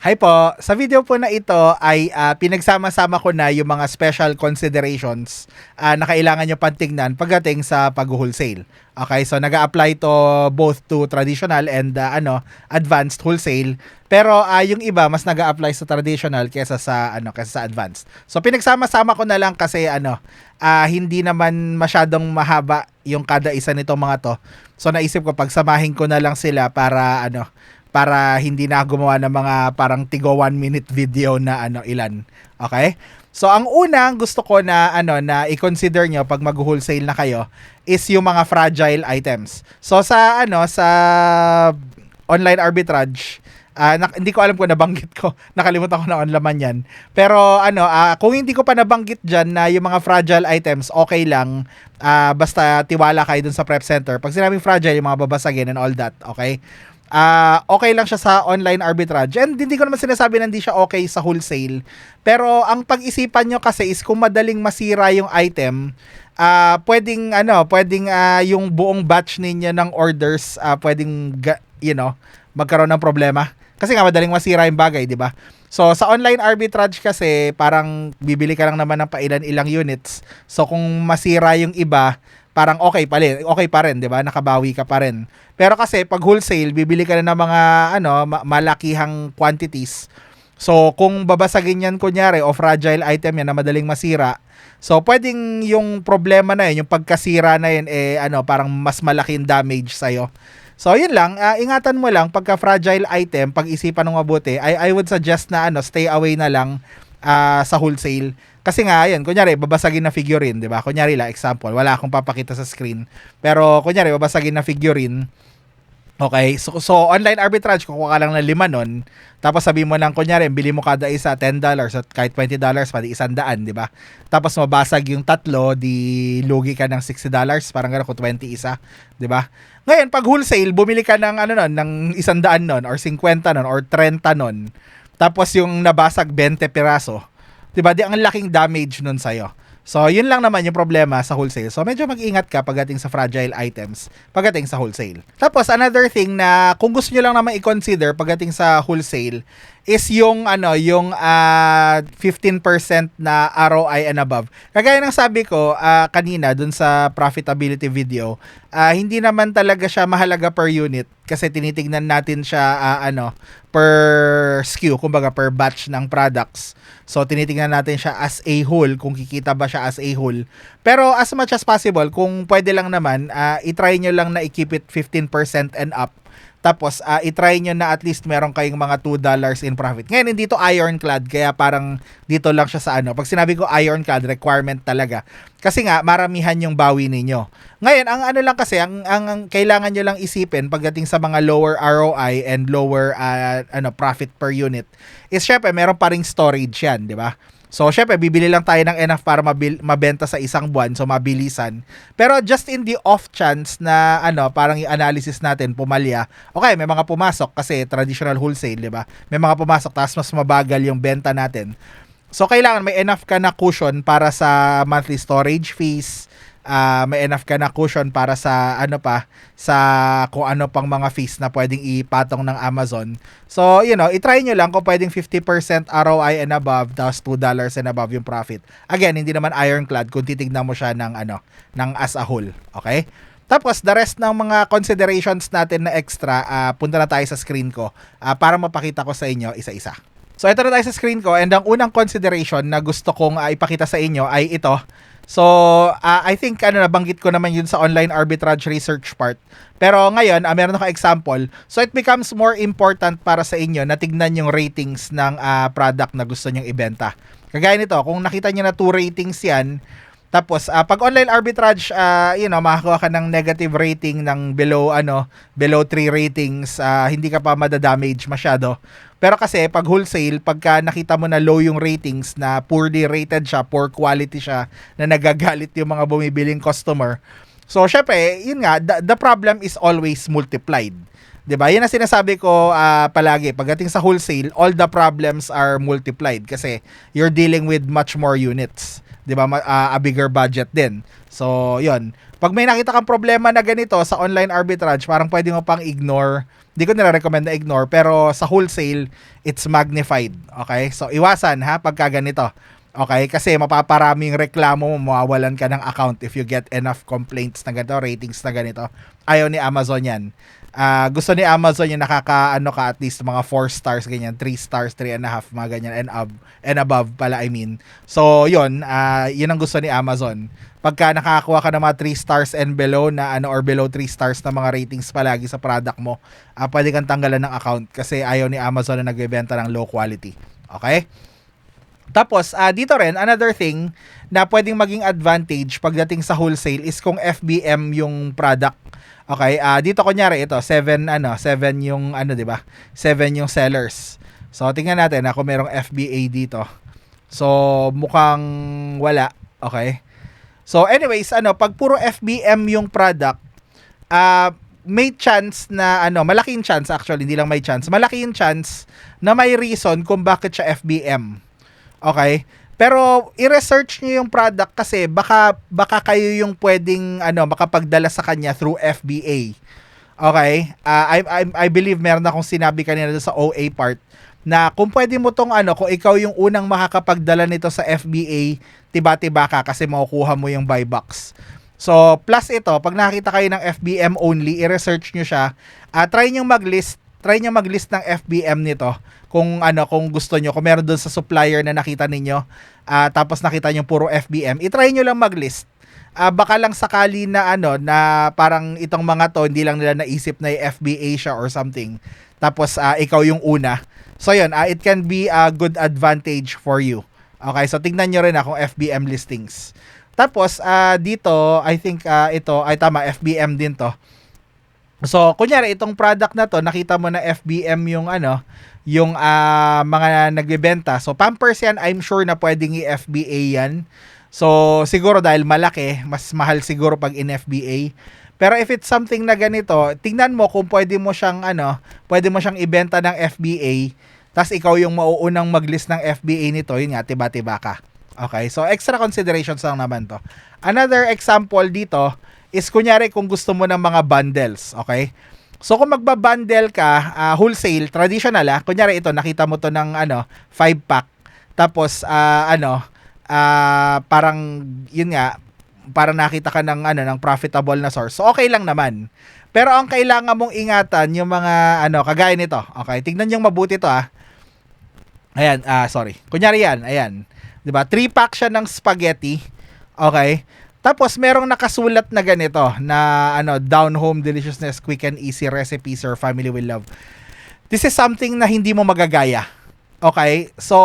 Hi po, sa video po na ito ay ah, pinagsama-sama ko na yung mga special considerations ah, na kailangan nyo pantignan pagdating sa pag-wholesale. Okay, so nag apply to both to traditional and ah, ano, advanced wholesale. Pero ah, yung iba mas nag apply sa traditional kesa sa ano, kesa sa advanced. So pinagsama-sama ko na lang kasi ano, ah, hindi naman masyadong mahaba yung kada isa nitong mga to. So naisip ko pagsamahin ko na lang sila para ano, para hindi na gumawa ng mga parang tigo one minute video na ano ilan. Okay? So ang unang gusto ko na ano na i-consider nyo pag mag-wholesale na kayo is yung mga fragile items. So sa ano sa online arbitrage Ah, nak- hindi ko alam kung nabanggit ko. Nakalimutan ko na ang laman yan. Pero ano, ah, kung hindi ko pa nabanggit dyan na yung mga fragile items, okay lang. Ah, basta tiwala kayo dun sa prep center. Pag sinabing fragile, yung mga babasagin and all that, okay? Ah, okay lang siya sa online arbitrage. And hindi ko naman sinasabi na hindi siya okay sa wholesale. Pero ang pag-isipan nyo kasi is kung madaling masira yung item, ah pwedeng ano, pwedeng ah, yung buong batch ninyo ng orders ah, pwedeng you know, magkaroon ng problema. Kasi nga madaling masira yung bagay, 'di ba? So sa online arbitrage kasi parang bibili ka lang naman ng pailan-ilang units. So kung masira yung iba, parang okay pa rin, okay pa rin, 'di ba? Nakabawi ka pa rin. Pero kasi pag wholesale, bibili ka na ng mga ano, ma- malakihang quantities. So kung babasagin yan kunyari o fragile item yan na madaling masira, so pwedeng yung problema na yun, yung pagkasira na yun eh ano, parang mas malaking damage sa'yo. So yun lang, ah, ingatan mo lang pagka fragile item, pag-isipan ng mabuti, I, I would suggest na ano, stay away na lang ah, sa wholesale. Kasi nga, yan, kunyari, babasagin na figurine, di ba? Kunyari la, example, wala akong papakita sa screen. Pero, kunyari, babasagin na figurine, Okay, so, so online arbitrage, kukuha ka lang ng lima nun, tapos sabi mo lang, kunyari, bili mo kada isa $10 at kahit $20, pati isang daan, di ba? Tapos mabasag yung tatlo, di lugi ka ng $60, parang gano'n kung 20 isa, di ba? Ngayon, pag wholesale, bumili ka ng ano nun, ng isang daan nun, or 50 nun, or 30 nun, tapos yung nabasag 20 piraso, di ba? Di ang laking damage nun sa'yo. So, yun lang naman yung problema sa wholesale. So, medyo mag-ingat ka pagdating sa fragile items, pagdating sa wholesale. Tapos, another thing na kung gusto nyo lang naman i-consider pagdating sa wholesale is yung ano, yung ah, 15% na ROI and above. Kagaya ng sabi ko ah, kanina dun sa profitability video, ah, hindi naman talaga siya mahalaga per unit kasi tinitingnan natin siya ah, ano per SKU, kumbaga per batch ng products. So tinitingnan natin siya as a whole kung kikita ba siya as a whole. Pero as much as possible, kung pwede lang naman, ah, i-try nyo lang na i-keep it 15% and up. Tapos, uh, i-try nyo na at least meron kayong mga $2 in profit. Ngayon, hindi to ironclad, kaya parang dito lang siya sa ano. Pag sinabi ko ironclad, requirement talaga. Kasi nga, maramihan yung bawi ninyo. Ngayon, ang ano lang kasi, ang, ang, ang kailangan nyo lang isipin pagdating sa mga lower ROI and lower uh, ano profit per unit, is syempre, meron pa ring storage yan, di ba? So, syempre, bibili lang tayo ng enough para mabil- mabenta sa isang buwan, so mabilisan. Pero just in the off chance na, ano, parang yung analysis natin, pumalya, okay, may mga pumasok kasi traditional wholesale, di ba? May mga pumasok, tapos mas mabagal yung benta natin. So, kailangan may enough ka na cushion para sa monthly storage fees, uh, may enough ka na cushion para sa ano pa sa kung ano pang mga fees na pwedeng ipatong ng Amazon. So, you know, i-try nyo lang kung pwedeng 50% ROI and above tapos $2 and above yung profit. Again, hindi naman ironclad kung titignan mo siya ng ano, ng as a whole. Okay? Tapos, the rest ng mga considerations natin na extra, uh, punta na tayo sa screen ko uh, para mapakita ko sa inyo isa-isa. So, ito na tayo sa screen ko and ang unang consideration na gusto kong uh, ipakita sa inyo ay ito So, uh, I think ano nabanggit ko naman yun sa online arbitrage research part. Pero ngayon, uh, meron ako example. So, it becomes more important para sa inyo na tignan yung ratings ng uh, product na gusto nyong ibenta. Kagaya nito, kung nakita niyo na 2 ratings yan, tapos uh, pag online arbitrage, uh, you know, makakuha ka ng negative rating ng below ano, below 3 ratings, uh, hindi ka pa madadamage masyado. Pero kasi pag wholesale, pagka nakita mo na low yung ratings na poorly rated siya, poor quality siya, na nagagalit yung mga bumibiling customer. So syempre, yun nga, the, the problem is always multiplied. 'Di ba? Yan ang sinasabi ko ah, palagi. Pagdating sa wholesale, all the problems are multiplied kasi you're dealing with much more units. 'Di ba? Ma- ah, a bigger budget din. So, 'yon. Pag may nakita kang problema na ganito sa online arbitrage, parang pwede mo pang ignore. Hindi ko nire-recommend na ignore, pero sa wholesale, it's magnified. Okay? So, iwasan ha pagka ganito. Okay? Kasi mapaparami yung reklamo mo, mawawalan ka ng account if you get enough complaints na ganito, ratings na ganito. Ayaw ni Amazon yan. Ah, gusto ni Amazon yung nakaka ano ka at least mga 4 stars ganyan, 3 stars, 3 and a half, mga ganyan and ab and above pala I mean. So, yun, ah, yun ang gusto ni Amazon. Pagka nakakakuha ka ng mga 3 stars and below na ano or below 3 stars na mga ratings palagi sa product mo, ah, pwede kang tanggalan ng account kasi ayaw ni Amazon na nagbebenta ng low quality. Okay? Tapos, ah, dito rin, another thing na pwedeng maging advantage pagdating sa wholesale is kung FBM yung product. Okay, ah dito kunyari ito, 7 ano, 7 yung ano, 'di ba? 7 yung sellers. So tingnan natin ako merong FBA dito. So mukhang wala, okay? So anyways, ano, pag puro FBM yung product, ah may chance na ano, malaking chance actually, hindi lang may chance. Malaki yung chance na may reason kung bakit siya FBM. Okay? Pero i-research niyo yung product kasi baka baka kayo yung pwedeng ano makapagdala sa kanya through FBA. Okay? Ah, I, I I believe meron akong sinabi kanina sa OA part na kung pwede mo tong ano, kung ikaw yung unang makakapagdala nito sa FBA, tiba-tiba ka kasi makukuha mo yung buy box. So, plus ito, pag nakita kayo ng FBM only, i-research nyo siya, uh, try nyo mag-list, try nyo mag-list ng FBM nito kung ano kung gusto nyo kung meron doon sa supplier na nakita ninyo uh, tapos nakita nyo puro FBM i-try nyo lang mag-list. Uh, baka lang sakali na ano na parang itong mga to hindi lang nila naisip na FBA siya or something. Tapos uh, ikaw yung una. So yun uh, it can be a good advantage for you. Okay so tingnan nyo rin akong FBM listings. Tapos uh, dito I think uh, ito ay tama FBM din to So, kunyari itong product na to, nakita mo na FBM yung ano, yung uh, mga nagbebenta. So, Pampers yan, I'm sure na pwedeng i-FBA yan. So, siguro dahil malaki, mas mahal siguro pag in-FBA. Pero if it's something na ganito, tingnan mo kung pwede mo siyang ano, pwede mo siyang ibenta ng FBA, tas ikaw yung mauunang mag-list ng FBA nito, yun nga, tiba-tiba ka. Okay, so extra considerations lang naman to. Another example dito, is kunyari kung gusto mo ng mga bundles, okay? So kung magba-bundle ka, uh, wholesale, traditional ah, kunyari ito, nakita mo to ng ano, 5 pack. Tapos uh, ano, uh, parang yun nga, para nakita ka ng ano ng profitable na source. So okay lang naman. Pero ang kailangan mong ingatan yung mga ano kagaya nito. Okay, tingnan niyo mabuti to ah. Ayan, ah sorry. Kunyari yan, ayan. 'Di ba? 3 pack siya ng spaghetti. Okay? Tapos merong nakasulat na ganito na ano down home deliciousness quick and easy recipes or family will love. This is something na hindi mo magagaya. Okay? So,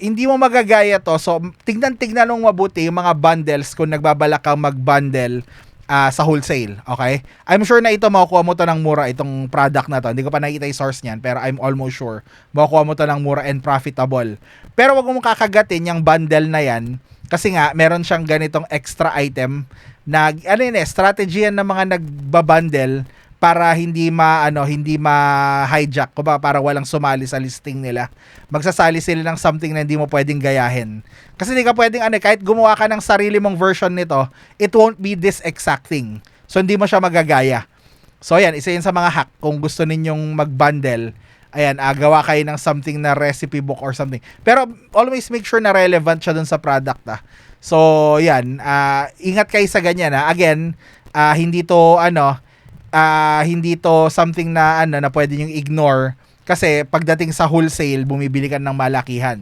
hindi mo magagaya to. So, tignan-tignan mong mabuti yung mga bundles kung nagbabalak kang mag-bundle uh, sa wholesale. Okay? I'm sure na ito makukuha mo to ng mura itong product na to. Hindi ko pa nakita yung source niyan pero I'm almost sure makukuha mo to ng mura and profitable. Pero wag mo kakagatin yung bundle na yan kasi nga, meron siyang ganitong extra item na ano yun eh, strategy yan ng mga nagbabundle para hindi ma ano hindi ma hijack. Ko ba para walang sumali sa listing nila. Magsasali sila ng something na hindi mo pwedeng gayahin. Kasi hindi ka pwedeng ano kahit gumawa ka ng sarili mong version nito it won't be this exact thing. So hindi mo siya magagaya. So yan isa yun sa mga hack kung gusto ninyong magbundle ayan, uh, gawa kayo ng something na recipe book or something. Pero always make sure na relevant siya dun sa product ah. So, yan, uh, ingat kayo sa ganyan ah. Again, uh, hindi to ano, uh, hindi to something na ano na pwede niyo ignore kasi pagdating sa wholesale, bumibili ka ng malakihan.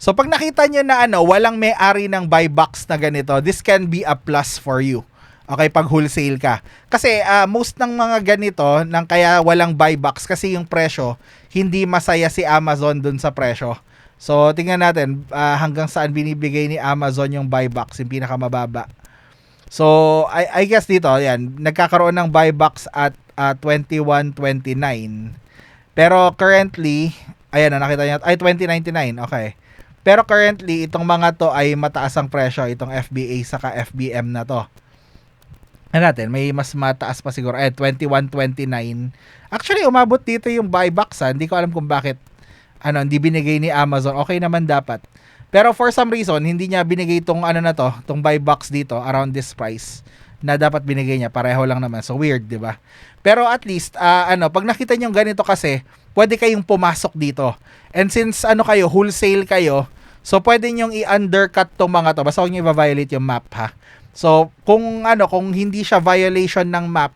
So pag nakita niyo na ano, walang may-ari ng buy box na ganito, this can be a plus for you. Okay, pag wholesale ka. Kasi uh, most ng mga ganito, nang kaya walang buy box kasi yung presyo, hindi masaya si Amazon dun sa presyo. So, tingnan natin uh, hanggang saan binibigay ni Amazon yung buy box, yung pinakamababa. So, I, I guess dito, yan, nagkakaroon ng buy box at uh, 21.29. Pero currently, ayan na nakita niyo, ay 20.99, okay. Pero currently, itong mga to ay mataas ang presyo, itong FBA saka FBM na to. ano natin, may mas mataas pa siguro. Eh, 21.29. Actually, umabot dito yung buy box ha. Hindi ko alam kung bakit ano, hindi binigay ni Amazon. Okay naman dapat. Pero for some reason, hindi niya binigay tong ano na to, tong buy box dito around this price na dapat binigay niya. Pareho lang naman. So weird, 'di ba? Pero at least ah, ano, pag nakita niyo ganito kasi, pwede kayong pumasok dito. And since ano kayo, wholesale kayo, so pwede niyo i-undercut tong mga to. Basta huwag niyo i-violate yung map ha. So, kung ano, kung hindi siya violation ng map,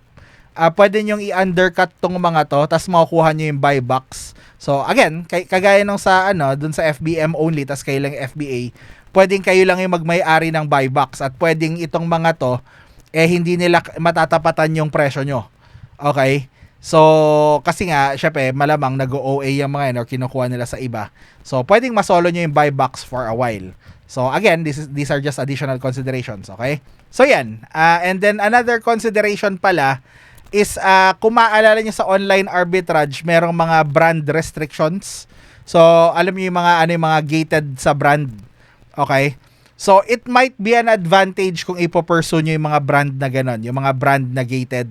ah pwede nyo i-undercut tong mga to, tapos makukuha nyo yung buy box. So, again, kay, kagaya nung sa, ano, dun sa FBM only, tapos kayo lang FBA, pwedeng kayo lang yung magmay-ari ng buy box at pwedeng itong mga to, eh, hindi nila matatapatan yung presyo nyo. Okay? So, kasi nga, syempre, malamang nag-OA yung mga yun or kinukuha nila sa iba. So, pwedeng masolo nyo yung buy box for a while. So, again, this is, these are just additional considerations, okay? So, yan. Uh, and then, another consideration pala is, uh, kung maaalala nyo sa online arbitrage, merong mga brand restrictions. So, alam niyo yung mga, ano yung mga gated sa brand, okay? So, it might be an advantage kung ipopursue nyo yung mga brand na ganon, yung mga brand na gated.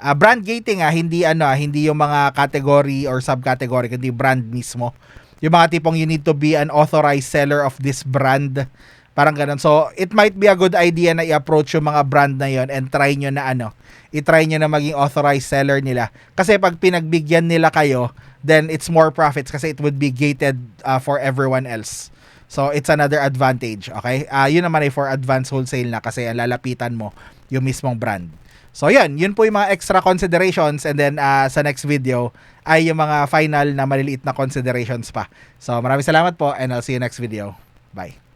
Uh, brand gating ah, hindi ano ah, hindi yung mga category or subcategory, kundi brand mismo. Yung mga tipong you need to be an authorized seller of this brand. Parang ganun. So, it might be a good idea na i-approach yung mga brand na yon and try nyo na ano, i-try nyo na maging authorized seller nila. Kasi pag pinagbigyan nila kayo, then it's more profits kasi it would be gated uh, for everyone else. So, it's another advantage, okay? Uh, yun naman ay for advanced wholesale na kasi lalapitan mo yung mismong brand. So yun, yun po yung mga extra considerations and then uh, sa next video ay yung mga final na maliliit na considerations pa. So maraming salamat po and I'll see you next video. Bye.